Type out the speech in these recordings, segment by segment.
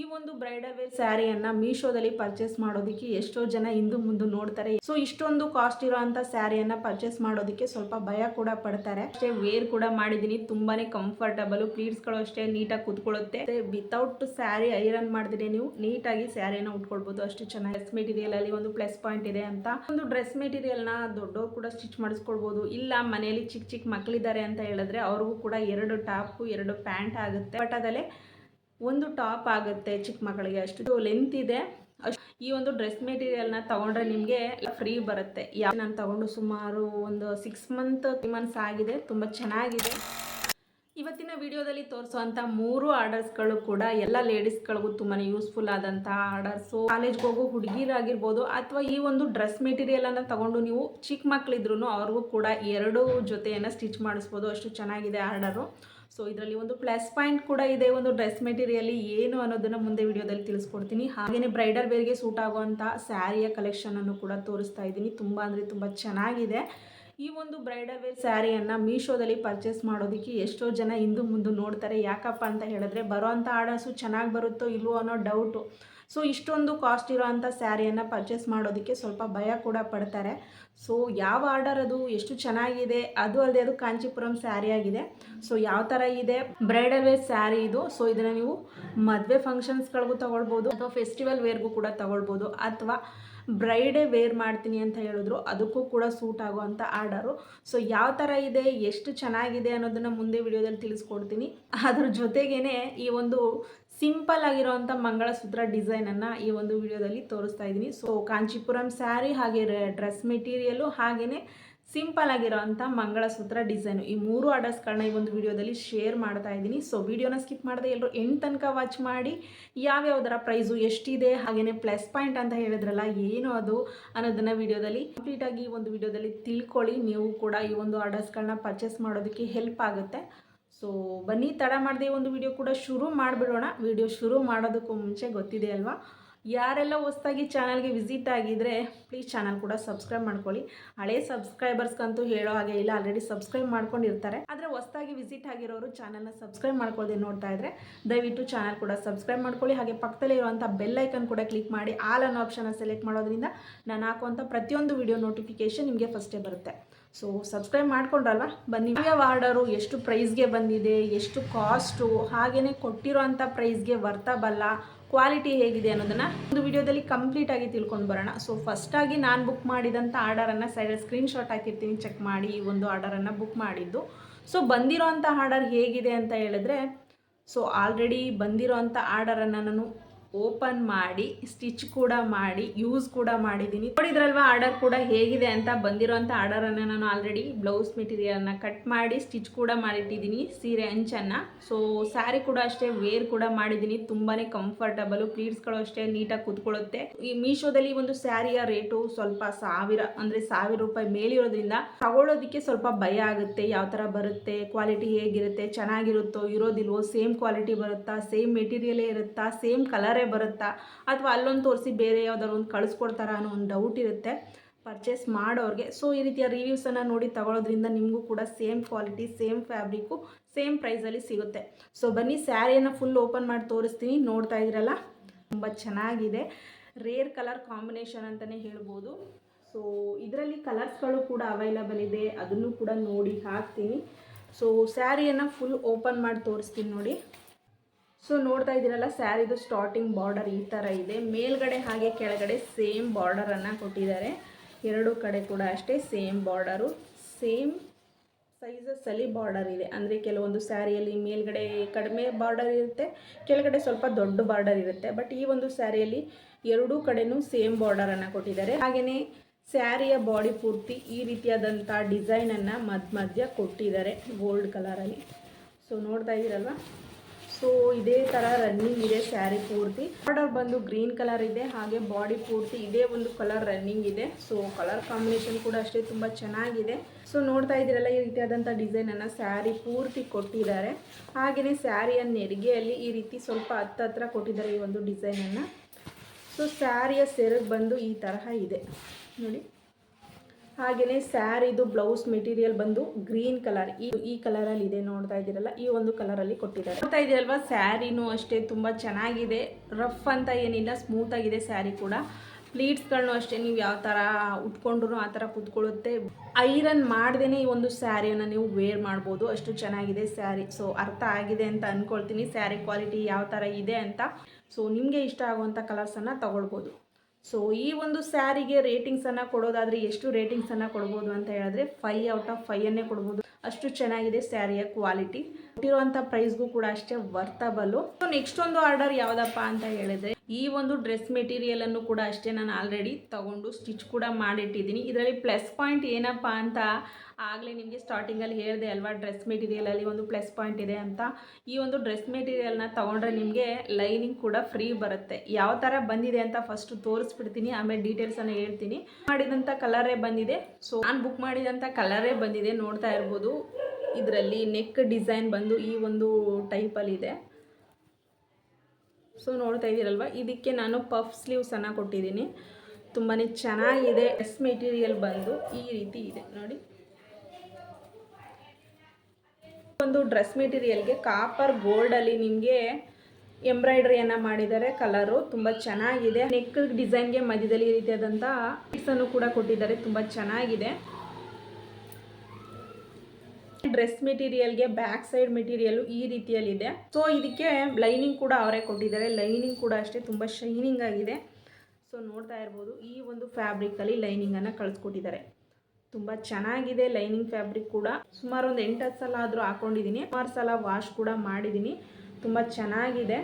ಈ ಒಂದು bridal wear ಸ್ಯಾರಿಯನ್ನ ಮೀಶೋದಲ್ಲಿ ಪರ್ಚೇಸ್ ಮಾಡೋದಕ್ಕೆ ಎಷ್ಟೋ ಜನ ಹಿಂದೆ ಮುಂದೆ ನೋಡ್ತಾರೆ. ಸೊ ಇಷ್ಟೊಂದು ಕಾಸ್ಟ್ ಇರೋಂಥ ಸ್ಯಾರಿಯನ್ನ ಪರ್ಚೇಸ್ ಮಾಡೋದಕ್ಕೆ ಸ್ವಲ್ಪ ಭಯ ಕೂಡ ಪಡ್ತಾರೆ. ಅಷ್ಟೇ ವೇರ್ ಕೂಡ ಮಾಡಿದೀನಿ ತುಂಬಾನೇ ಕಂಫರ್ಟಬಲ್ ಪ್ಲೀಟ್ಸ್ಗಳು ಅಷ್ಟೇ ನೀಟಾಗಿ ಕುತ್ಕೊಳ್ಳುತ್ತೆ. ವಿತೌಟ್ ಸ್ಯಾರಿ ಐರನ್ ಮಾಡಿದ್ರೆ ನೀವು ನೀಟಾಗಿ ಸ್ಯಾರಿಯನ್ನ ಉಟ್ಕೊಳ್ಬಹುದು ಅಷ್ಟು ಚೆನ್ನಾಗಿ ಡ್ರೆಸ್ ಮೆಟೀರಿಯಲ್ ಅಲ್ಲಿ ಒಂದು ಪ್ಲಸ್ ಪಾಯಿಂಟ್ ಇದೆ ಅಂತ. ಒಂದು ಡ್ರೆಸ್ ಮೆಟೀರಿಯಲ್ನ ದೊಡ್ಡವ್ರು ಕೂಡ ಸ್ಟಿಚ್ ಮಾಡಿಸ್ಕೊಳ್ಬಹುದು ಇಲ್ಲ, ಮನೆಯಲ್ಲಿ ಚಿಕ್ಕ ಚಿಕ್ಕ ಮಕ್ಕಳಿದ್ದಾರೆ ಅಂತ ಹೇಳಿದ್ರೆ ಅವ್ರಿಗೂ ಕೂಡ ಎರಡು ಟಾಪ್ ಎರಡು ಪ್ಯಾಂಟ್ ಆಗುತ್ತೆ. ಬಟ್ ಅದಲ್ಲೇ ಒಂದು ಟಾಪ್ ಆಗುತ್ತೆ ಚಿಕ್ಕ ಮಕ್ಕಳಿಗೆ ಅಷ್ಟು. ಲೆಂತ್ ಇದೆ. ಈ ಒಂದು ಡ್ರೆಸ್ ಮೆಟೀರಿಯಲ್ನ ತಗೊಂಡ್ರೆ ನಿಮಗೆ ಫ್ರೀ ಬರುತ್ತೆ. ಯಾವ ನಾನು ತಗೊಂಡು ಸುಮಾರು ಒಂದು ಸಿಕ್ಸ್ ಮಂತ್ ತ್ರೀ ಮಂತ್ಸ್ ಆಗಿದೆ. ತುಂಬ ಚೆನ್ನಾಗಿದೆ. ಇವತ್ತಿನ ವಿಡಿಯೋದಲ್ಲಿ ತೋರಿಸುವಂಥ ಮೂರು ಆರ್ಡರ್ಸ್ಗಳು ಕೂಡ ಎಲ್ಲ ಲೇಡೀಸ್ಗಳಿಗೂ ತುಂಬಾ ಯೂಸ್ಫುಲ್ ಆದಂಥ ಆರ್ಡರ್ಸು ಕಾಲೇಜ್ಗೆ ಹೋಗೋ ಹುಡುಗಿರಾಗಿರ್ಬೋದು ಅಥವಾ ಈ ಒಂದು ಡ್ರೆಸ್ ಮೆಟೀರಿಯಲನ್ನು ತಗೊಂಡು ನೀವು ಚಿಕ್ಕ ಮಕ್ಕಳಿದ್ರು ಅವ್ರಿಗೂ ಕೂಡ ಎರಡು ಜೊತೆಯನ್ನು ಸ್ಟಿಚ್ ಮಾಡಿಸ್ಬೋದು. ಅಷ್ಟು ಚೆನ್ನಾಗಿದೆ ಆರ್ಡರು ಸೊ ಇದರಲ್ಲಿ ಒಂದು ಪ್ಲಸ್ ಪಾಯಿಂಟ್ ಕೂಡ ಇದೆ, ಒಂದು ಡ್ರೆಸ್ ಮೆಟೀರಿಯಲ್ ಏನು ಅನ್ನೋದನ್ನ ಮುಂದೆ ವಿಡಿಯೋದಲ್ಲಿ ತಿಳಿಸ್ಕೊಡ್ತೀನಿ. ಹಾಗೆಯೇ ಬ್ರೈಡಲ್ ವೇರ್ಗೆ ಸೂಟ್ ಆಗುವಂಥ ಸ್ಯಾರಿಯ ಕಲೆಕ್ಷನನ್ನು ಕೂಡ ತೋರಿಸ್ತಾ ಇದ್ದೀನಿ. ತುಂಬ ಅಂದರೆ ತುಂಬ ಚೆನ್ನಾಗಿದೆ. ಈ ಒಂದು ಬ್ರೈಡಲ್ ವೇರ್ ಸ್ಯಾರಿಯನ್ನು ಮೀಶೋದಲ್ಲಿ ಪರ್ಚೇಸ್ ಮಾಡೋದಕ್ಕೆ ಎಷ್ಟೋ ಜನ ಹಿಂದೂ ಮುಂದೆ ನೋಡ್ತಾರೆ, ಯಾಕಪ್ಪ ಅಂತ ಹೇಳಿದ್ರೆ ಬರೋವಂಥ ಆರ್ಡರ್ಸು ಚೆನ್ನಾಗಿ ಬರುತ್ತೋ ಇಲ್ವೋ ಅನ್ನೋ ಡೌಟು ಸೊ ಇಷ್ಟೊಂದು ಕಾಸ್ಟ್ ಇರೋವಂಥ ಸ್ಯಾರಿಯನ್ನು ಪರ್ಚೇಸ್ ಮಾಡೋದಕ್ಕೆ ಸ್ವಲ್ಪ ಭಯ ಕೂಡ ಪಡ್ತಾರೆ. ಸೊ ಯಾವ ಆರ್ಡರ್ ಅದು, ಎಷ್ಟು ಚೆನ್ನಾಗಿದೆ, ಅದು ಅಲ್ಲದೆ ಅದು ಕಾಂಚೀಪುರಂ ಸ್ಯಾರಿ ಆಗಿದೆ. ಸೊ ಯಾವ ಥರ ಇದೆ? ಬ್ರೈಡಲ್ ವೇರ್ ಸ್ಯಾರಿ ಇದು. ಸೊ ಇದನ್ನು ನೀವು ಮದುವೆ ಫಂಕ್ಷನ್ಸ್ಗಳಿಗೂ ತಗೊಳ್ಬೋದು, ಅಥವಾ ಫೆಸ್ಟಿವಲ್ ವೇರ್ಗೂ ಕೂಡ ತಗೊಳ್ಬೋದು, ಅಥವಾ ಬ್ರೈಡೇ ವೇರ್ ಮಾಡ್ತೀನಿ ಅಂತ ಹೇಳಿದ್ರು, ಅದಕ್ಕೂ ಕೂಡ ಸೂಟ್ ಆಗುವಂಥ ಆರ್ಡರು. ಸೊ ಯಾವ ಥರ ಇದೆ, ಎಷ್ಟು ಚೆನ್ನಾಗಿದೆ ಅನ್ನೋದನ್ನು ಮುಂದೆ ವಿಡಿಯೋದಲ್ಲಿ ತಿಳಿಸ್ಕೊಡ್ತೀನಿ. ಅದ್ರ ಜೊತೆಗೇ ಈ ಒಂದು ಸಿಂಪಲ್ ಆಗಿರೋವಂಥ ಮಂಗಳಸೂತ್ರ ಡಿಸೈನನ್ನು ಈ ಒಂದು ವಿಡಿಯೋದಲ್ಲಿ ತೋರಿಸ್ತಾ ಇದ್ದೀನಿ. ಸೊ ಕಾಂಚೀಪುರಂ ಸ್ಯಾರಿ ಹಾಗೆ ಡ್ರೆಸ್ ಮೆಟೀರಿಯಲು ಹಾಗೆಯೇ ಸಿಂಪಲ್ ಆಗಿರೋವಂಥ ಮಂಗಳಸೂತ್ರ ಡಿಸೈನು ಈ ಮೂರು ಆರ್ಡರ್ಸ್ಗಳನ್ನ ಈ ಒಂದು ವಿಡಿಯೋದಲ್ಲಿ ಶೇರ್ ಮಾಡ್ತಾ ಇದ್ದೀನಿ. ಸೊ ವಿಡಿಯೋನ ಸ್ಕಿಪ್ ಮಾಡದೆ ಎಲ್ಲರೂ ಎಂಟು ತನಕ ವಾಚ್ ಮಾಡಿ, ಯಾವ್ಯಾವುದರ ಪ್ರೈಸು ಎಷ್ಟಿದೆ ಹಾಗೆಯೇ ಪ್ಲಸ್ ಪಾಯಿಂಟ್ ಅಂತ ಹೇಳಿದ್ರಲ್ಲ, ಏನು ಅದು ಅನ್ನೋದನ್ನು ವಿಡಿಯೋದಲ್ಲಿ ಕಂಪ್ಲೀಟಾಗಿ ಈ ಒಂದು ವಿಡಿಯೋದಲ್ಲಿ ತಿಳ್ಕೊಳ್ಳಿ. ನೀವು ಕೂಡ ಈ ಒಂದು ಆರ್ಡರ್ಸ್ಗಳನ್ನ ಪರ್ಚೇಸ್ ಮಾಡೋದಕ್ಕೆ ಹೆಲ್ಪ್ ಆಗುತ್ತೆ. ಸೊ ಬನ್ನಿ, ತಡ ಮಾಡದೆ ಒಂದು ವಿಡಿಯೋ ಕೂಡ ಶುರು ಮಾಡಿಬಿಡೋಣ. ವಿಡಿಯೋ ಶುರು ಮಾಡೋದಕ್ಕೂ ಮುಂಚೆ ಗೊತ್ತಿದೆ ಅಲ್ವಾ? ಯಾರೆಲ್ಲ ಹೊಸ್ದಾಗಿ ಚಾನಲ್ಗೆ ವಿಸಿಟ್ ಆಗಿದ್ರೆ ಪ್ಲೀಸ್ ಚಾನಲ್ ಕೂಡ ಸಬ್ಸ್ಕ್ರೈಬ್ ಮಾಡ್ಕೊಳ್ಳಿ. ಹಳೆ ಸಬ್ಸ್ಕ್ರೈಬರ್ಸ್ಗಂತೂ ಹೇಳೋ ಹಾಗೆ ಇಲ್ಲ ಆಲ್ರೆಡಿ ಸಬ್ಸ್ಕ್ರೈಬ್ ಮಾಡ್ಕೊಂಡಿರ್ತಾರೆ. ಆದರೆ ಹೊಸ್ದಾಗಿ ವಿಸಿಟ್ ಆಗಿರೋರು ಚಾನಲ್ನ ಸಬ್ಸ್ಕ್ರೈಬ್ ಮಾಡ್ಕೊಳ್ಳದೆ ನೋಡ್ತಾ ಇದ್ರೆ ದಯವಿಟ್ಟು ಚಾನಲ್ ಕೂಡ ಸಬ್ಸ್ಕ್ರೈಬ್ ಮಾಡ್ಕೊಳ್ಳಿ. ಹಾಗೆ ಪಕ್ಕದಲ್ಲಿ ಇರುವಂಥ ಬೆಲ್ ಐಕನ್ ಕೂಡ ಕ್ಲಿಕ್ ಮಾಡಿ ಆಲ್ ಅನ್ನೋ ಆಪ್ಷನ್ನ ಸೆಲೆಕ್ಟ್ ಮಾಡೋದ್ರಿಂದ ನಾನು ಹಾಕುವಂಥ ಪ್ರತಿಯೊಂದು ವಿಡಿಯೋ ನೋಟಿಫಿಕೇಶನ್ ನಿಮಗೆ ಫಸ್ಟೇ ಬರುತ್ತೆ. ಸೊ ಸಬ್ಸ್ಕ್ರೈಬ್ ಮಾಡ್ಕೊಂಡ್ರಲ್ವ? ಬನ್ನಿ. ಯಾವ ಆರ್ಡರು ಎಷ್ಟು ಪ್ರೈಸ್ಗೆ ಬಂದಿದೆ, ಎಷ್ಟು ಕಾಸ್ಟು ಹಾಗೆಯೇ ಕೊಟ್ಟಿರೋಂಥ ಪ್ರೈಸ್ಗೆ ಬಲ್ಲ ಕ್ವಾಲಿಟಿ ಹೇಗಿದೆ ಅನ್ನೋದನ್ನು ಒಂದು ವಿಡಿಯೋದಲ್ಲಿ ಕಂಪ್ಲೀಟಾಗಿ ತಿಳ್ಕೊಂಡು ಬರೋಣ. ಸೊ ಫಸ್ಟಾಗಿ ನಾನು ಬುಕ್ ಮಾಡಿದಂಥ ಆರ್ಡರನ್ನು ಸ್ಕ್ರೀನ್ ಶಾಟ್ ಹಾಕಿರ್ತೀನಿ ಚೆಕ್ ಮಾಡಿ ಈ ಒಂದು ಆರ್ಡರನ್ನು ಬುಕ್ ಮಾಡಿದ್ದು. ಸೊ ಬಂದಿರೋಂಥ ಆರ್ಡರ್ ಹೇಗಿದೆ ಅಂತ ಹೇಳಿದ್ರೆ ಸೊ ಆಲ್ರೆಡಿ ಬಂದಿರೋಂಥ ಆರ್ಡರನ್ನು ನಾನು ಓಪನ್ ಮಾಡಿ, ಸ್ಟಿಚ್ ಕೂಡ ಮಾಡಿ, ಯೂಸ್ ಕೂಡ ಮಾಡಿದ್ದೀನಿ. ನೋಡಿದ್ರಲ್ವಾ ಆರ್ಡರ್ ಕೂಡ ಹೇಗಿದೆ ಅಂತ ಬಂದಿರೋಂಥ ಆರ್ಡರನ್ನು ನಾನು ಆಲ್ರೆಡಿ ಬ್ಲೌಸ್ ಮೆಟೀರಿಯಲ್ನ ಕಟ್ ಮಾಡಿ, ಸ್ಟಿಚ್ ಕೂಡ ಮಾಡಿಟ್ಟಿದ್ದೀನಿ, ಸೀರೆ ಅಂಚನ್ನು. ಸೊ ಸ್ಯಾರಿ ಕೂಡ ಅಷ್ಟೇ ವೇರ್ ಕೂಡ ಮಾಡಿದ್ದೀನಿ. ತುಂಬಾ ಕಂಫರ್ಟಬಲ್ ಪ್ಲೀಟ್ಸ್ಗಳು ಅಷ್ಟೇ ನೀಟಾಗಿ ಕುತ್ಕೊಳ್ಳುತ್ತೆ. ಈ ಮೀಶೋದಲ್ಲಿ ಒಂದು ಸ್ಯಾರಿಯ ರೇಟು ಸ್ವಲ್ಪ ಸಾವಿರ, ಅಂದರೆ ಸಾವಿರ ರೂಪಾಯಿ ಮೇಲಿರೋದ್ರಿಂದ ತಗೊಳ್ಳೋದಕ್ಕೆ ಸ್ವಲ್ಪ ಭಯ ಆಗುತ್ತೆ. ಯಾವ ಥರ ಬರುತ್ತೆ ಕ್ವಾಲಿಟಿ ಹೇಗಿರುತ್ತೆ, ಚೆನ್ನಾಗಿರುತ್ತೋ, ಇರೋದಿಲ್ವೋ ಸೇಮ್ ಕ್ವಾಲಿಟಿ ಬರುತ್ತಾ ಸೇಮ್ ಮೆಟೀರಿಯಲೇ ಇರುತ್ತಾ ಸೇಮ್ ಕಲರೇ ಬರುತ್ತಾ? ಅಥವಾ ಅಲ್ಲೊಂದು ತೋರಿಸಿ ಬೇರೆ ಯಾವ್ದಾದ್ರು ಒಂದು ಕಳಿಸ್ಕೊಡ್ತಾರ ಅನ್ನೋ ಒಂದು ಡೌಟ್ ಇರುತ್ತೆ. ಪರ್ಚೇಸ್ ಮಾಡೋರಿಗೆ. ಸೊ ಈ ರೀತಿಯ ರಿವ್ಯೂಸನ್ನು ನೋಡಿ ತಗೊಳ್ಳೋದ್ರಿಂದ ನಿಮಗೂ ಕೂಡ same quality same fabric same ಪ್ರೈಸಲ್ಲಿ ಸಿಗುತ್ತೆ. ಸೊ ಬನ್ನಿ ಸ್ಯಾರಿಯನ್ನು ಫುಲ್ ಓಪನ್ ಮಾಡಿ ತೋರಿಸ್ತೀನಿ. ನೋಡ್ತಾ ಇದ್ರಲ್ಲ? ತುಂಬ ಚೆನ್ನಾಗಿದೆ. ರೇರ್ ಕಲರ್ ಕಾಂಬಿನೇಷನ್ ಅಂತಲೇ ಹೇಳ್ಬೋದು. ಸೊ ಇದರಲ್ಲಿ ಕಲರ್ಸ್ಗಳು ಕೂಡ ಅವೈಲಬಲ್ ಇದೆ. ಅದನ್ನು ಕೂಡ ನೋಡಿ ಹಾಕ್ತೀನಿ. ಸೊ ಸ್ಯಾರಿಯನ್ನು ಫುಲ್ ಓಪನ್ ಮಾಡಿ ತೋರಿಸ್ತೀನಿ ನೋಡಿ. ಸೊ ನೋಡ್ತಾ ಇದ್ದೀರಲ್ಲ, ಸ್ಯಾರಿದು ಸ್ಟಾರ್ಟಿಂಗ್ ಬಾರ್ಡರ್ ಈ ಥರ ಇದೆ. ಮೇಲ್ಗಡೆ ಹಾಗೆ ಕೆಳಗಡೆ ಸೇಮ್ ಬಾರ್ಡರನ್ನು ಕೊಟ್ಟಿದ್ದಾರೆ. ಎರಡು ಕಡೆ ಕೂಡ ಅಷ್ಟೇ ಸೇಮ್ ಬಾರ್ಡರು ಸೇಮ್ ಸೈಜಸ್ಸಲ್ಲಿ ಬಾರ್ಡರ್ ಇದೆ. ಅಂದರೆ ಕೆಲವೊಂದು ಸ್ಯಾರಿಯಲ್ಲಿ ಮೇಲ್ಗಡೆ ಕಡಿಮೆ ಬಾರ್ಡರ್ ಇರುತ್ತೆ, ಕೆಳಗಡೆ ಸ್ವಲ್ಪ ದೊಡ್ಡ ಬಾರ್ಡರ್ ಇರುತ್ತೆ. ಬಟ್ ಈ ಒಂದು ಸ್ಯಾರಿಯಲ್ಲಿ ಎರಡೂ ಕಡೆನೂ ಸೇಮ್ ಬಾರ್ಡರನ್ನು ಕೊಟ್ಟಿದ್ದಾರೆ. ಹಾಗೆಯೇ ಸ್ಯಾರಿಯ ಬಾಡಿ ಪೂರ್ತಿ ಈ ರೀತಿಯಾದಂಥ ಡಿಸೈನನ್ನು ಮಧ್ಯ ಮಧ್ಯ ಕೊಟ್ಟಿದ್ದಾರೆ ಗೋಲ್ಡ್ ಕಲರಲ್ಲಿ ಸೊ ನೋಡ್ತಾ ಇದ್ದೀರಲ್ವ? ಸೊ ಇದೇ ಥರ ರನ್ನಿಂಗ್ ಇದೆ ಸ್ಯಾರಿ ಪೂರ್ತಿ. ಬಾರ್ಡರ್ ಬಂದು ಗ್ರೀನ್ ಕಲರ್ ಇದೆ, ಹಾಗೆ ಬಾಡಿ ಪೂರ್ತಿ ಇದೇ ಒಂದು ಕಲರ್ ರನ್ನಿಂಗ್ ಇದೆ. ಸೊ ಕಲರ್ ಕಾಂಬಿನೇಷನ್ ಕೂಡ ಅಷ್ಟೇ ತುಂಬ ಚೆನ್ನಾಗಿದೆ. ಸೊ ನೋಡ್ತಾ ಇದ್ದೀರಲ್ಲ, ಈ ರೀತಿಯಾದಂಥ ಡಿಸೈನನ್ನು ಸ್ಯಾರಿ ಪೂರ್ತಿ ಕೊಟ್ಟಿದ್ದಾರೆ. ಹಾಗೆಯೇ ಸ್ಯಾರಿಯ ನೆರಿಗೆಯಲ್ಲಿ ಈ ರೀತಿ ಸ್ವಲ್ಪ ಹತ್ತತ್ರ ಕೊಟ್ಟಿದ್ದಾರೆ ಈ ಒಂದು ಡಿಸೈನನ್ನು ಸೊ ಸ್ಯಾರಿಯ ಸೆರಗು ಬಂದು ಈ ತರಹ ಇದೆ. ನೋಡಿ. ಹಾಗೆಯೇ ಸ್ಯಾರಿದು ಬ್ಲೌಸ್ ಮೆಟೀರಿಯಲ್ ಬಂದು ಗ್ರೀನ್ ಕಲರ್ ಈ ಈ ಕಲರಲ್ಲಿ ಇದೆ ನೋಡ್ತಾ ಇದ್ದೀರಲ್ಲ, ಈ ಒಂದು ಕಲರಲ್ಲಿ ಕೊಟ್ಟಿದ್ದಾರೆ. ನೋಡ್ತಾ ಇದೆಯಲ್ವಾ ಸ್ಯಾರಿನೂ ಅಷ್ಟೇ ತುಂಬ ಚೆನ್ನಾಗಿದೆ ರಫ್ ಅಂತ ಏನಿಲ್ಲ ಸ್ಮೂತ್ ಆಗಿದೆ ಸ್ಯಾರಿ ಕೂಡ. ಪ್ಲೀಟ್ಸ್ಗಳನ್ನೂ ಅಷ್ಟೇ ನೀವು ಯಾವ ಥರ ಉಟ್ಕೊಂಡ್ರು ಆ ಥರ ಕೂತ್ಕೊಳ್ಳುತ್ತೆ. ಐರನ್ ಮಾಡ್ದೇ ಈ ಒಂದು ಸ್ಯಾರಿಯನ್ನು ನೀವು ವೇರ್ ಮಾಡ್ಬೋದು, ಅಷ್ಟು ಚೆನ್ನಾಗಿದೆ ಸ್ಯಾರಿ ಸೊ ಅರ್ಥ ಆಗಿದೆ ಅಂತ ಅಂದ್ಕೊಳ್ತೀನಿ ಸ್ಯಾರಿ ಕ್ವಾಲಿಟಿ ಯಾವ ಥರ ಇದೆ ಅಂತ. ಸೊ ನಿಮಗೆ ಇಷ್ಟ ಆಗುವಂಥ ಕಲರ್ಸನ್ನು ತಗೊಳ್ಬೋದು. ಸೊ ಈ ಒಂದು ಸ್ಯಾರಿಗೆ ರೇಟಿಂಗ್ಸನ್ನು ಕೊಡೋದಾದರೆ ಎಷ್ಟು ರೇಟಿಂಗ್ಸನ್ನು ಕೊಡ್ಬೋದು ಅಂತ ಹೇಳಿದ್ರೆ ಫೈ ಔಟ್ ಆಫ್ ಫೈಯನ್ನೇ ಕೊಡ್ಬೋದು. ಅಷ್ಟು ಚೆನ್ನಾಗಿದೆ ಸ್ಯಾರಿಯ ಕ್ವಾಲಿಟಿ ಕೊಟ್ಟಿರುವಂಥ ಪ್ರೈಸ್ಗೂ ಕೂಡ ಅಷ್ಟೇ ವರ್ತಬಲ್ಲು ಸೊ ನೆಕ್ಸ್ಟ್ ಒಂದು ಆರ್ಡರ್ ಯಾವುದಪ್ಪ ಅಂತ ಹೇಳಿದ್ರೆ ಈ ಒಂದು ಡ್ರೆಸ್ ಮೆಟೀರಿಯಲನ್ನು ಕೂಡ ಅಷ್ಟೇ ನಾನು ಆಲ್ರೆಡಿ ತಗೊಂಡು ಸ್ಟಿಚ್ ಕೂಡ ಮಾಡಿಟ್ಟಿದ್ದೀನಿ. ಇದರಲ್ಲಿ ಪ್ಲಸ್ ಪಾಯಿಂಟ್ ಏನಪ್ಪ ಅಂತ ಆಗಲೇ ನಿಮಗೆ ಸ್ಟಾರ್ಟಿಂಗಲ್ಲಿ ಹೇಳಿದೆ ಅಲ್ವಾ? ಡ್ರೆಸ್ ಮೆಟೀರಿಯಲಲ್ಲಿ ಒಂದು ಪ್ಲಸ್ ಪಾಯಿಂಟ್ ಇದೆ ಅಂತ. ಈ ಒಂದು ಡ್ರೆಸ್ ಮೆಟೀರಿಯಲ್ನ ತೊಗೊಂಡ್ರೆ ನಿಮಗೆ ಲೈನಿಂಗ್ ಕೂಡ ಫ್ರೀ ಬರುತ್ತೆ. ಯಾವ ಥರ ಬಂದಿದೆ ಅಂತ ಫಸ್ಟ್ ತೋರಿಸ್ಬಿಡ್ತೀನಿ, ಆಮೇಲೆ ಡೀಟೇಲ್ಸನ್ನು ಹೇಳ್ತೀನಿ. ಮಾಡಿದಂಥ ಕಲರೇ ಬಂದಿದೆ. ಸೊ ನಾನು ಬುಕ್ ಮಾಡಿದಂಥ ಕಲರೇ ಬಂದಿದೆ ನೋಡ್ತಾ ಇರ್ಬೋದು. ಇದರಲ್ಲಿ ನೆಕ್ ಡಿಸೈನ್ ಬಂದು ಈ ಒಂದು ಟೈಪಲ್ಲಿದೆ ಸೊ ನೋಡ್ತಾ ಇದ್ದೀರಲ್ವ? ಇದಕ್ಕೆ ನಾನು ಪಫ್ ಸ್ಲೀವ್ಸನ್ನು ಕೊಟ್ಟಿದ್ದೀನಿ. ತುಂಬಾ ಚೆನ್ನಾಗಿದೆ. ಡ್ರೆಸ್ ಮೆಟೀರಿಯಲ್ ಬಂದು ಈ ರೀತಿ ಇದೆ. ನೋಡಿ. ಒಂದು ಡ್ರೆಸ್ ಮೆಟೀರಿಯಲ್ಗೆ ಕಾಪರ್ ಗೋಲ್ಡಲ್ಲಿ ನಿಮಗೆ ಎಂಬ್ರಾಯ್ಡ್ರಿಯನ್ನು ಮಾಡಿದ್ದಾರೆ. ಕಲರು ತುಂಬ ಚೆನ್ನಾಗಿದೆ. ನೆಕ್ ಡಿಸೈನ್ಗೆ ಮಧ್ಯದಲ್ಲಿ ಈ ರೀತಿಯಾದಂಥ ಅನ್ನು ಕೂಡ ಕೊಟ್ಟಿದ್ದಾರೆ. ತುಂಬ ಚೆನ್ನಾಗಿದೆ. ಡ್ರೆಸ್ ಮೆಟೀರಿಯಲ್ಗೆ ಬ್ಯಾಕ್ ಸೈಡ್ ಮೆಟೀರಿಯಲ್ ಈ ರೀತಿಯಲ್ಲಿದೆ. ಸೊ ಇದಕ್ಕೆ ಲೈನಿಂಗ್ ಕೂಡ ಅವರೇ ಕೊಟ್ಟಿದ್ದಾರೆ. ಲೈನಿಂಗ್ ಕೂಡ ಅಷ್ಟೇ ತುಂಬ ಶೈನಿಂಗ್ ಆಗಿದೆ. ಸೊ ನೋಡ್ತಾ ಇರ್ಬೋದು, ಈ ಒಂದು ಫ್ಯಾಬ್ರಿಕ್ಕಲ್ಲಿ ಲೈನಿಂಗನ್ನು ಕಳಿಸ್ಕೊಟ್ಟಿದ್ದಾರೆ. ತುಂಬ ಚೆನ್ನಾಗಿದೆ ಲೈನಿಂಗ್ ಫ್ಯಾಬ್ರಿಕ್ ಕೂಡ. ಸುಮಾರು ಒಂದು ಎಂಟು ಹತ್ತು ಸಲ ಆದರೂ ಹಾಕೊಂಡಿದ್ದೀನಿ ಸುಮಾರು ಸಲ ವಾಶ್ ಕೂಡ ಮಾಡಿದ್ದೀನಿ ತುಂಬ ಚೆನ್ನಾಗಿದೆ.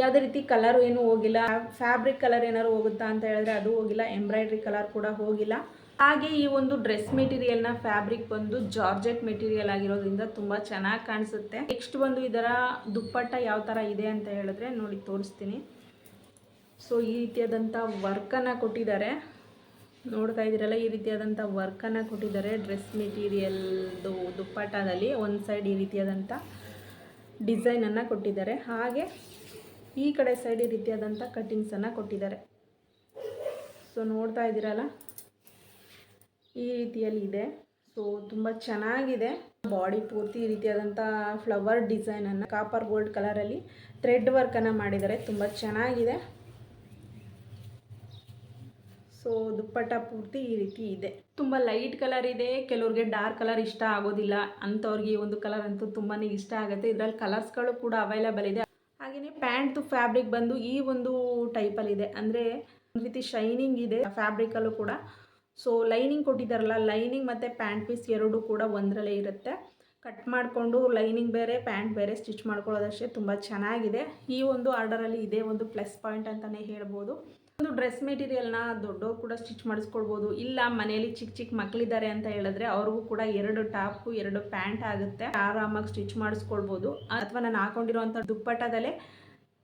ಯಾವುದೇ ರೀತಿ ಕಲರ್ ಏನು ಹೋಗಿಲ್ಲ. ಫ್ಯಾಬ್ರಿಕ್ ಕಲರ್ ಏನಾದ್ರು ಹೋಗುತ್ತಾ ಅಂತ ಹೇಳಿದ್ರೆ ಅದು ಹೋಗಿಲ್ಲ. ಎಂಬ್ರಾಯ್ಡ್ರಿ ಕಲರ್ ಕೂಡ ಹೋಗಿಲ್ಲ. ಹಾಗೆ ಈ ಒಂದು ಡ್ರೆಸ್ ಮೆಟೀರಿಯಲ್ನ ಫ್ಯಾಬ್ರಿಕ್ ಬಂದು ಜಾರ್ಜೆಟ್ ಮೆಟೀರಿಯಲ್ ಆಗಿರೋದ್ರಿಂದ ತುಂಬ ಚೆನ್ನಾಗಿ ಕಾಣಿಸುತ್ತೆ. ನೆಕ್ಸ್ಟ್ ಬಂದು ಇದರ ದುಪ್ಪಟ್ಟ ಯಾವ ಥರ ಇದೆ ಅಂತ ಹೇಳಿದ್ರೆ ನೋಡಿ ತೋರಿಸ್ತೀನಿ. ಸೊ ಈ ರೀತಿಯಾದಂಥ ವರ್ಕನ್ನು ಕೊಟ್ಟಿದ್ದಾರೆ. ನೋಡ್ತಾ ಇದ್ದೀರಲ್ಲ, ಈ ರೀತಿಯಾದಂಥ ವರ್ಕನ್ನು ಕೊಟ್ಟಿದ್ದಾರೆ ಡ್ರೆಸ್ ಮೆಟೀರಿಯಲ್ದು ದುಪ್ಪಟ್ಟದಲ್ಲಿ. ಒಂದು ಸೈಡ್ ಈ ರೀತಿಯಾದಂಥ ಡಿಸೈನನ್ನು ಕೊಟ್ಟಿದ್ದಾರೆ. ಹಾಗೆ ಈ ಕಡೆ ಸೈಡ್ ಈ ರೀತಿಯಾದಂಥ ಕಟ್ಟಿಂಗ್ಸನ್ನು ಕೊಟ್ಟಿದ್ದಾರೆ. ಸೊ ನೋಡ್ತಾ ಇದ್ದೀರಲ್ಲ ಈ ರೀತಿಯಲ್ಲಿ ಇದೆ ಸೊ ತುಂಬ ಚೆನ್ನಾಗಿದೆ. ಬಾಡಿ ಪೂರ್ತಿ ಈ ರೀತಿಯಾದಂಥ ಫ್ಲವರ್ ಡಿಸೈನನ್ನು ಕಾಪರ್ ಗೋಲ್ಡ್ ಕಲರಲ್ಲಿ ಥ್ರೆಡ್ ವರ್ಕನ್ನು ಮಾಡಿದ್ದಾರೆ. ತುಂಬ ಚೆನ್ನಾಗಿದೆ. ಸೊ ದುಪ್ಪಟ್ಟ ಪೂರ್ತಿ ಈ ರೀತಿ ಇದೆ. ತುಂಬ ಲೈಟ್ ಕಲರ್ ಇದೆ. ಕೆಲವ್ರಿಗೆ ಡಾರ್ಕ್ ಕಲರ್ ಇಷ್ಟ ಆಗೋದಿಲ್ಲ. ಅಂಥವ್ರಿಗೆ ಈ ಒಂದು ಕಲರ್ ಅಂತೂ ತುಂಬಾ ಇಷ್ಟ ಆಗುತ್ತೆ. ಇದರಲ್ಲಿ ಕಲರ್ಸ್ಗಳು ಕೂಡ ಅವೈಲೇಬಲ್ ಇದೆ. ಹಾಗೆಯೇ ಪ್ಯಾಂಟ್ ಫ್ಯಾಬ್ರಿಕ್ ಬಂದು ಈ ಒಂದು ಟೈಪಲ್ಲಿದೆ ಅಂದರೆ ಒಂದು ರೀತಿ ಶೈನಿಂಗ್ ಇದೆ. ಫ್ಯಾಬ್ರಿಕಲ್ಲೂ ಕೂಡ ಸೊ ಲೈನಿಂಗ್ ಕೊಟ್ಟಿದ್ದಾರಲ್ಲ ಲೈನಿಂಗ್ ಮತ್ತು ಪ್ಯಾಂಟ್ ಪೀಸ್ ಎರಡು ಕೂಡ ಒಂದರಲ್ಲೇ ಇರುತ್ತೆ. ಕಟ್ ಮಾಡಿಕೊಂಡು ಲೈನಿಂಗ್ ಬೇರೆ ಪ್ಯಾಂಟ್ ಬೇರೆ ಸ್ಟಿಚ್ ಮಾಡ್ಕೊಳ್ಳೋದಷ್ಟೇ ತುಂಬ ಚೆನ್ನಾಗಿದೆ. ಈ ಒಂದು ಆರ್ಡರಲ್ಲಿ ಇದೇ ಒಂದು ಪ್ಲಸ್ ಪಾಯಿಂಟ್ ಅಂತಲೇ ಹೇಳ್ಬೋದು. ಒಂದು ಡ್ರೆಸ್ ಮೆಟೀರಿಯಲ್ನ ದೊಡ್ಡವ್ರು ಕೂಡ ಸ್ಟಿಚ್ ಮಾಡಿಸ್ಕೊಳ್ಬೋದು. ಇಲ್ಲ, ಮನೆಯಲ್ಲಿ ಚಿಕ್ಕ ಚಿಕ್ಕ ಮಕ್ಕಳಿದ್ದಾರೆ ಅಂತ ಹೇಳಿದ್ರೆ ಅವ್ರಿಗೂ ಕೂಡ ಎರಡು ಟಾಪು ಎರಡು ಪ್ಯಾಂಟ್ ಆಗುತ್ತೆ. ಆರಾಮಾಗಿ ಸ್ಟಿಚ್ ಮಾಡಿಸ್ಕೊಳ್ಬೋದು. ಅಥವಾ ನಾನು ಹಾಕೊಂಡಿರುವಂಥ ದುಪ್ಪಟ್ಟದಲ್ಲೇ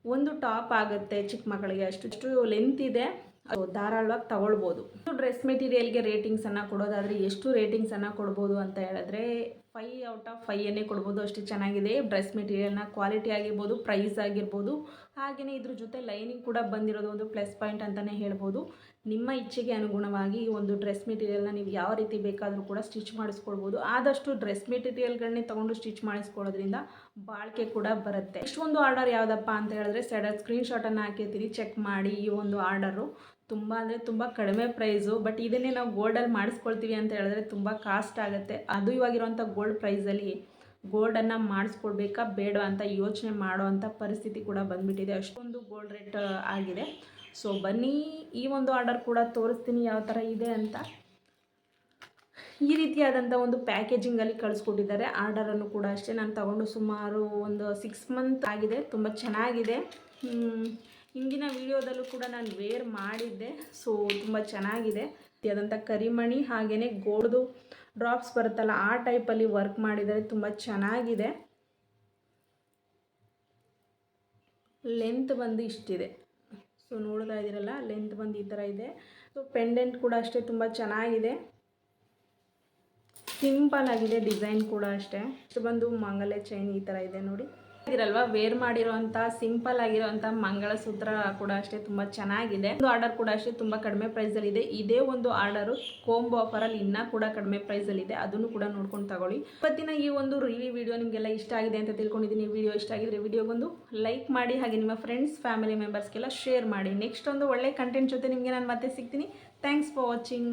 ಒಂದು ಟಾಪ್ ಆಗುತ್ತೆ ಚಿಕ್ಕ ಮಕ್ಕಳಿಗೆ ಅಷ್ಟು. ಲೆಂತ್ ಇದೆ. ಅದು ಧಾರಾಳವಾಗಿ ತಗೊಳ್ಬೋದು. ಡ್ರೆಸ್ ಮೆಟೀರಿಯಲ್ಗೆ ರೇಟಿಂಗ್ಸನ್ನು ಕೊಡೋದಾದರೆ ಎಷ್ಟು ರೇಟಿಂಗ್ಸನ್ನು ಕೊಡ್ಬೋದು ಅಂತ ಹೇಳಿದ್ರೆ ಫೈ ಔಟ್ ಆಫ್ ಫೈಯನ್ನೇ ಕೊಡ್ಬೋದು. ಅಷ್ಟು ಚೆನ್ನಾಗಿದೆ. ಡ್ರೆಸ್ ಮೆಟೀರಿಯಲ್ನ ಕ್ವಾಲಿಟಿ ಆಗಿರ್ಬೋದು ಪ್ರೈಸ್ ಆಗಿರ್ಬೋದು. ಹಾಗೆಯೇ ಇದ್ರ ಜೊತೆ ಲೈನಿಂಗ್ ಕೂಡ ಬಂದಿರೋದು ಒಂದು ಪ್ಲಸ್ ಪಾಯಿಂಟ್ ಅಂತಲೇ ಹೇಳ್ಬೋದು. ನಿಮ್ಮ ಇಚ್ಛೆಗೆ ಅನುಗುಣವಾಗಿ ಒಂದು ಡ್ರೆಸ್ ಮೆಟೀರಿಯಲ್ನ ನೀವು ಯಾವ ರೀತಿ ಬೇಕಾದರೂ ಕೂಡ ಸ್ಟಿಚ್ ಮಾಡಿಸ್ಕೊಳ್ಬೋದು. ಆದಷ್ಟು ಡ್ರೆಸ್ ಮೆಟೀರಿಯಲ್ಗಳನ್ನೇ ತೊಗೊಂಡು ಸ್ಟಿಚ್ ಮಾಡಿಸ್ಕೊಳ್ಳೋದ್ರಿಂದ ಬಾಳಿಕೆ ಕೂಡ ಬರುತ್ತೆ. ಇಷ್ಟೊಂದು ಆರ್ಡರ್ ಯಾವುದಪ್ಪ ಅಂತ ಹೇಳಿದ್ರೆ ಸೈಡಲ್ಲಿ ಸ್ಕ್ರೀನ್ಶಾಟನ್ನು ಹಾಕಿರ್ತೀನಿ. ಚೆಕ್ ಮಾಡಿ ಈ ಒಂದು ಆರ್ಡರು ತುಂಬ ಅಂದರೆ ತುಂಬ ಕಡಿಮೆ ಪ್ರೈಸು ಬಟ್ ಇದನ್ನೇ ನಾವು ಗೋಲ್ಡಲ್ಲಿ ಮಾಡಿಸ್ಕೊಳ್ತೀವಿ ಅಂತ ಹೇಳಿದ್ರೆ ತುಂಬ ಕಾಸ್ಟ್ ಆಗುತ್ತೆ. ಅದು ಇವಾಗಿರುವಂಥ ಗೋಲ್ಡ್ ಪ್ರೈಸಲ್ಲಿ ಗೋಲ್ಡನ್ನು ಮಾಡಿಸ್ಕೊಡ್ಬೇಕಾ ಬೇಡ ಅಂತ ಯೋಚನೆ ಮಾಡುವಂಥ ಪರಿಸ್ಥಿತಿ ಕೂಡ ಬಂದುಬಿಟ್ಟಿದೆ. ಅಷ್ಟೊಂದು ಗೋಲ್ಡ್ ರೇಟ್ ಆಗಿದೆ. ಸೊ ಬನ್ನಿ, ಈ ಒಂದು ಆರ್ಡರ್ ಕೂಡ ತೋರಿಸ್ತೀನಿ ಯಾವ ಥರ ಇದೆ ಅಂತ. ಈ ರೀತಿಯಾದಂಥ ಒಂದು ಪ್ಯಾಕೇಜಿಂಗಲ್ಲಿ ಕಳಿಸ್ಕೊಟ್ಟಿದ್ದಾರೆ. ಆರ್ಡರನ್ನು ಕೂಡ ಅಷ್ಟೇ. ನಾನು ತಗೊಂಡು ಸುಮಾರು ಒಂದು ಸಿಕ್ಸ್ ಮಂತ್ ಆಗಿದೆ. ತುಂಬ ಚೆನ್ನಾಗಿದೆ. ಹಿಂದಿನ ವಿಡಿಯೋದಲ್ಲೂ ಕೂಡ ನಾನು ವೇರ್ ಮಾಡಿದ್ದೆ. ಸೊ ತುಂಬ ಚೆನ್ನಾಗಿದೆ. ಆದಂಥ ಕರಿಮಣಿ ಹಾಗೆಯೇ ಗೋಡ್ದು ಡ್ರಾಪ್ಸ್ ಬರುತ್ತಲ್ಲ, ಆ ಟೈಪಲ್ಲಿ ವರ್ಕ್ ಮಾಡಿದರೆ ತುಂಬ ಚೆನ್ನಾಗಿದೆ. ಲೆಂತ್ ಬಂದು ಇಷ್ಟಿದೆ. ಸೊ ನೋಡ್ತಾ ಇದ್ದೀರಲ್ಲ ಲೆಂತ್ ಬಂದು ಈ ಥರ ಇದೆ. ಸೊ ಪೆಂಡೆಂಟ್ ಕೂಡ ಅಷ್ಟೇ ತುಂಬ ಚೆನ್ನಾಗಿದೆ. ಸಿಂಪಲ್ ಆಗಿದೆ ಡಿಸೈನ್ ಕೂಡ ಅಷ್ಟೇ. ಇದು ಬಂದು ಮಂಗಲೆ ಚೈನ್ ಈ ಥರ ಇದೆ ನೋಡಿ. ಇದಿರಲ್ವಾ ವೇರ್ ಮಾಡಿರೋಂಥ, ಸಿಂಪಲ್ ಆಗಿರೋಂಥ ಮಂಗಳಸೂತ್ರ ಕೂಡ ಅಷ್ಟೇ ತುಂಬ ಚೆನ್ನಾಗಿದೆ. ಒಂದು ಆರ್ಡರ್ ಕೂಡ ಅಷ್ಟೇ ತುಂಬ ಕಡಿಮೆ ಪ್ರೈಸಲ್ಲಿ ಇದೆ. ಇದೇ ಒಂದು ಆರ್ಡರು ಕೋಂಬೋ ಆಫರಲ್ಲಿ ಇನ್ನೂ ಕೂಡ ಕಡಿಮೆ ಪ್ರೈಸಲ್ಲಿ ಇದೆ. ಅದನ್ನು ಕೂಡ ನೋಡ್ಕೊಂಡು ತಗೊಳ್ಳಿ. ಇವತ್ತಿನ ಈ ಒಂದು ರಿವ್ಯೂ ವಿಡಿಯೋ ನಿಮಗೆಲ್ಲ ಇಷ್ಟ ಆಗಿದೆ ಅಂತ ತಿಳ್ಕೊಂಡಿದ್ದೀನಿ. ವಿಡಿಯೋ ಇಷ್ಟ ಆಗಿದ್ರೆ ವಿಡಿಯೋಗೊಂದು ಲೈಕ್ ಮಾಡಿ, ಹಾಗೆ ನಿಮ್ಮ ಫ್ರೆಂಡ್ಸ್ ಫ್ಯಾಮಿಲಿ ಮೆಂಬರ್ಸ್ಗೆಲ್ಲ ಶೇರ್ ಮಾಡಿ. ನೆಕ್ಸ್ಟ್ ಒಂದು ಒಳ್ಳೆ ಕಂಟೆಂಟ್ ಜೊತೆ ನಿಮಗೆ ನಾನು ಮತ್ತೆ ಸಿಗ್ತೀನಿ. Thanks for watching